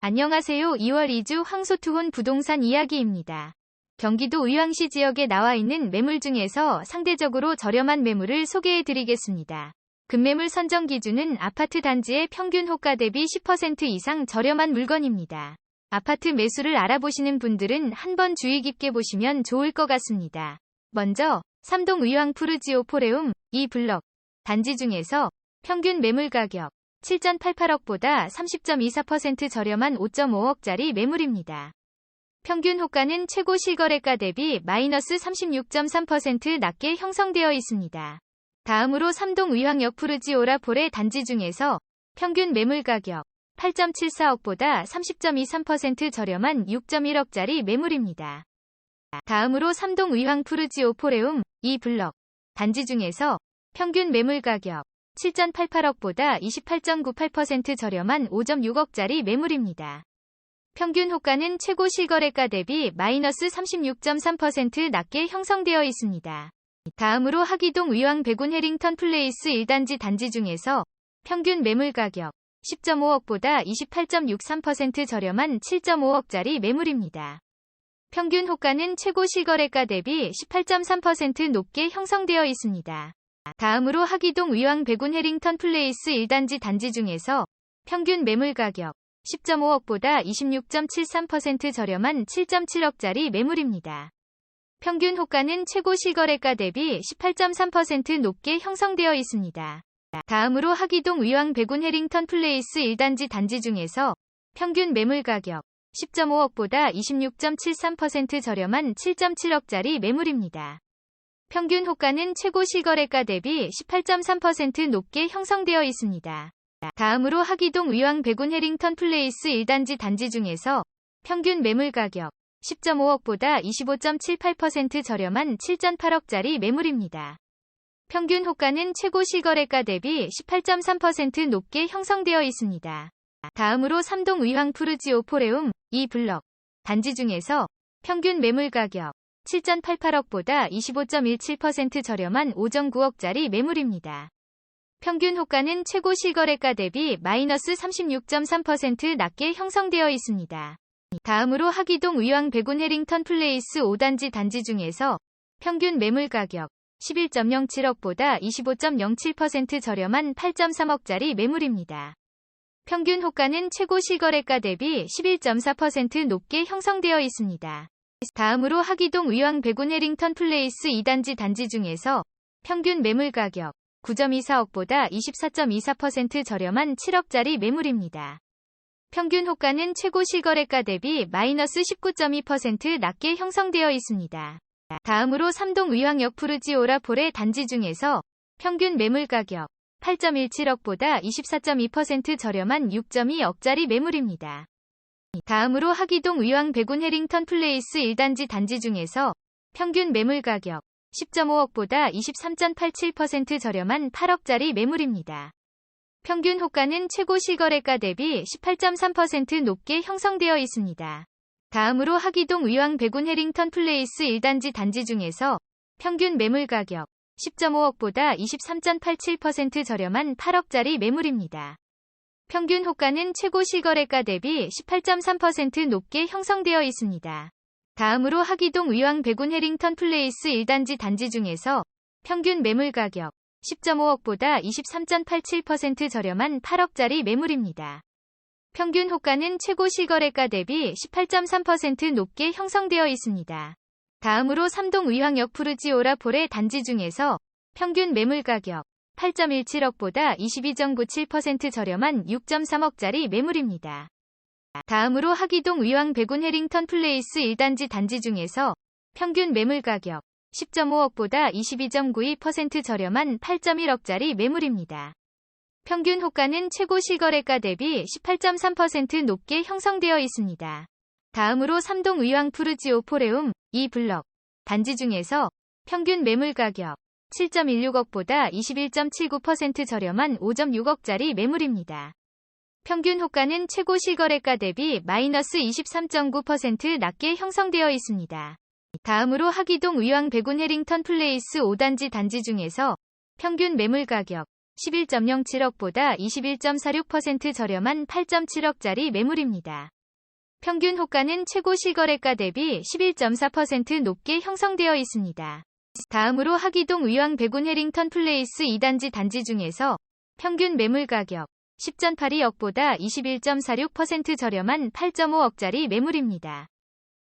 안녕하세요. 2월 2주 황소투혼 부동산 이야기입니다. 경기도 의왕시 지역에 나와 있는 매물 중에서 상대적으로 저렴한 매물을 소개해 드리겠습니다. 급매물 선정 기준은 아파트 단지의 평균 호가 대비 10% 이상 저렴한 물건입니다. 아파트 매수를 알아보시는 분들은 한번 주의 깊게 보시면 좋을 것 같습니다. 먼저 삼동 의왕 푸르지오 포레움 2블럭 단지 중에서 평균 매물 가격 7.88억보다 30.24% 저렴한 5.5억짜리 매물입니다. 평균 호가는 최고 실거래가 대비 마이너스 36.3% 낮게 형성되어 있습니다. 다음으로 삼동 의왕역 푸르지오라 폴의 단지 중에서 평균 매물 가격 8.74억보다 30.23% 저렴한 6.1억짜리 매물입니다. 다음으로 삼동 의왕 푸르지오 포레움 2블럭 단지 중에서 평균 매물 가격 7.88억보다 28.98% 저렴한 5.6억짜리 매물입니다. 평균 호가는 최고 실거래가 대비 마이너스 36.3% 낮게 형성되어 있습니다. 다음으로 하기동 의왕 백운 해링턴 플레이스 1단지 단지 중에서 평균 매물 가격 10.5억보다 28.63% 저렴한 7.5억짜리 매물입니다. 평균 호가는 최고 실거래가 대비 18.3% 높게 형성되어 있습니다. 다음으로 하기동 의왕 백운 해링턴 플레이스 1단지 단지 중에서 평균 매물 가격 10.5억보다 26.73% 저렴한 7.7억짜리 매물입니다. 평균 호가는 최고 실거래가 대비 18.3% 높게 형성되어 있습니다. 다음으로 하기동 의왕 백운 해링턴 플레이스 1단지 단지 중에서 평균 매물 가격 10.5억보다 26.73% 저렴한 7.7억짜리 매물입니다. 평균 호가는 최고 실거래가 대비 18.3% 높게 형성되어 있습니다. 다음으로 하기동 의왕 백운 해링턴 플레이스 1단지 단지 중에서 평균 매물 가격 10.5억보다 25.78% 저렴한 7.8억짜리 매물입니다. 평균 호가는 최고 실거래가 대비 18.3% 높게 형성되어 있습니다. 다음으로 삼동 의왕 푸르지오 포레움 2블럭 단지 중에서 평균 매물 가격 7.88억보다 25.17% 저렴한 5.9억짜리 매물입니다. 평균 호가는 최고 실거래가 대비 마이너스 36.3% 낮게 형성되어 있습니다. 다음으로 하기동 의왕 백운 해링턴 플레이스 5단지 단지 중에서 평균 매물 가격 11.07억보다 25.07% 저렴한 8.3억짜리 매물입니다. 평균 호가는 최고 실거래가 대비 11.4% 높게 형성되어 있습니다. 다음으로 하기동 의왕 백운 해링턴 플레이스 2단지 단지 중에서 평균 매물 가격 9.24억보다 24.24% 저렴한 7억짜리 매물입니다. 평균 호가는 최고 실거래가 대비 마이너스 19.2% 낮게 형성되어 있습니다. 다음으로 삼동 의왕역 푸르지오라 폴의 단지 중에서 평균 매물 가격 8.17억보다 24.2% 저렴한 6.2억짜리 매물입니다. 다음으로 하기동 의왕 백운 해링턴 플레이스 1단지 단지 중에서 평균 매물 가격 10.5억보다 23.87% 저렴한 8억짜리 매물입니다. 평균 호가는 최고 실거래가 대비 18.3% 높게 형성되어 있습니다. 다음으로 하기동 의왕 백운 해링턴 플레이스 1단지 단지 중에서 평균 매물 가격 10.5억보다 23.87% 저렴한 8억짜리 매물입니다. 평균 호가는 최고 실거래가 대비 18.3% 높게 형성되어 있습니다. 다음으로 하기동 의왕 백운 해링턴 플레이스 1단지 단지 중에서 평균 매물 가격 10.5억보다 23.87% 저렴한 8억짜리 매물입니다. 평균 호가는 최고 실거래가 대비 18.3% 높게 형성되어 있습니다. 다음으로 삼동 의왕역 푸르지오라 폴의 단지 중에서 평균 매물 가격 8.17억보다 22.97% 저렴한 6.3억짜리 매물입니다. 다음으로 하기동 의왕 백운 해링턴 플레이스 1단지 단지 중에서 평균 매물 가격 10.5억보다 22.92% 저렴한 8.1억짜리 매물입니다. 평균 호가는 최고 실거래가 대비 18.3% 높게 형성되어 있습니다. 다음으로 삼동 의왕 푸르지오 포레움 2블럭 단지 중에서 평균 매물 가격 7.16억보다 21.79% 저렴한 5.6억짜리 매물입니다. 평균 호가는 최고 실거래가 대비 마이너스 23.9% 낮게 형성되어 있습니다. 다음으로 하기동 의왕 백운 해링턴 플레이스 5단지 단지 중에서 평균 매물 가격 11.07억보다 21.46% 저렴한 8.7억짜리 매물입니다. 평균 호가는 최고 실거래가 대비 11.4% 높게 형성되어 있습니다. 다음으로 하기동 의왕 백운 해링턴 플레이스 2단지 단지 중에서 평균 매물 가격 10.82억보다 21.46% 저렴한 8.5억짜리 매물입니다.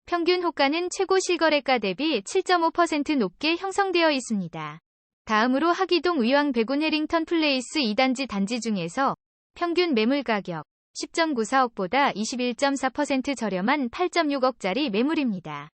평균 호가는 최고 실거래가 대비 7.5% 높게 형성되어 있습니다. 다음으로 하기동 의왕 백운 해링턴 플레이스 2단지 단지 중에서 평균 매물 가격 10.94억보다 21.4% 저렴한 8.6억짜리 매물입니다.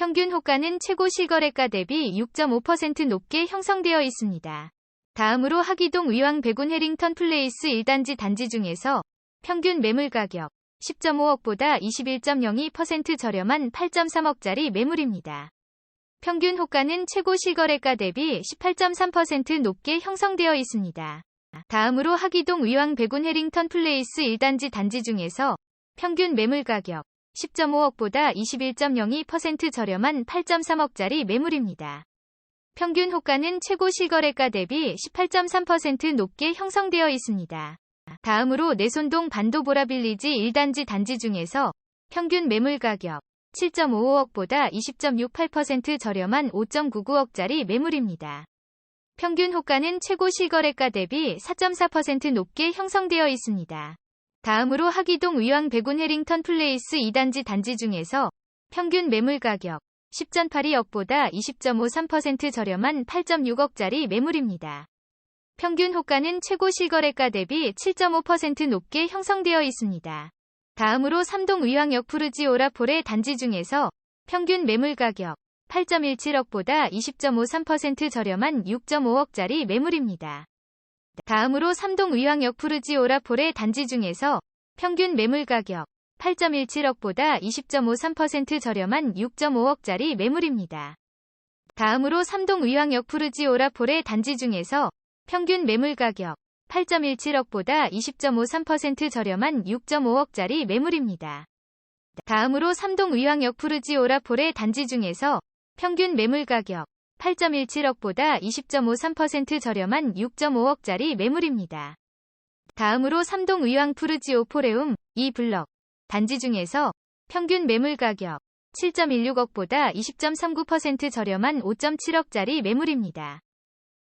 평균 호가는 최고 실거래가 대비 6.5% 높게 형성되어 있습니다. 다음으로 하기동 의왕 백운 해링턴 플레이스 1단지 단지 중에서 평균 매물 가격 10.5억보다 21.02% 저렴한 8.3억짜리 매물입니다. 평균 호가는 최고 실거래가 대비 18.3% 높게 형성되어 있습니다. 다음으로 하기동 의왕 백운 해링턴 플레이스 1단지 단지 중에서 평균 매물 가격 10.5억보다 21.02% 저렴한 8.3억짜리 매물입니다. 평균 호가는 최고 실거래가 대비 18.3% 높게 형성되어 있습니다. 다음으로 내손동 반도보라 빌리지 1단지 단지 중에서 평균 매물 가격 7.55억보다 20.68% 저렴한 5.99억짜리 매물입니다. 평균 호가는 최고 실거래가 대비 4.4% 높게 형성되어 있습니다. 다음으로 하기동 의왕 백운 해링턴 플레이스 2단지 단지 중에서 평균 매물 가격 10.82억보다 20.53% 저렴한 8.6억짜리 매물입니다. 평균 호가는 최고 실거래가 대비 7.5% 높게 형성되어 있습니다. 다음으로 삼동 의왕역 푸르지 오라폴의 단지 중에서 평균 매물 가격 8.17억보다 20.53% 저렴한 6.5억짜리 매물입니다. 다음으로 삼동 의왕역 푸르지오라 폴의 단지 중에서 평균 매물 가격 8.17억보다 20.53% 저렴한 6.5억짜리 매물입니다. 다음으로 삼동 의왕역 푸르지오라 폴의 단지 중에서 평균 매물 가격 8.17억보다 20.53% 저렴한 6.5억짜리 매물입니다. 다음으로 삼동 의왕역 푸르지오라 폴의 단지 중에서 평균 매물 가격 8.17억보다 20.53% 저렴한 6.5억짜리 매물입니다. 다음으로 삼동 의왕 푸르지오 포레움 2블럭 단지 중에서 평균 매물 가격 7.16억보다 20.39% 저렴한 5.7억짜리 매물입니다.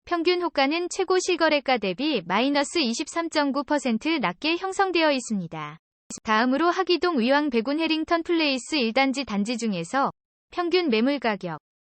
평균 호가는 최고 실거래가 대비 마이너스 23.9% 낮게 형성되어 있습니다. 다음으로 하기동 의왕 백운 해링턴 플레이스 1단지 단지 중에서 평균 매물 가격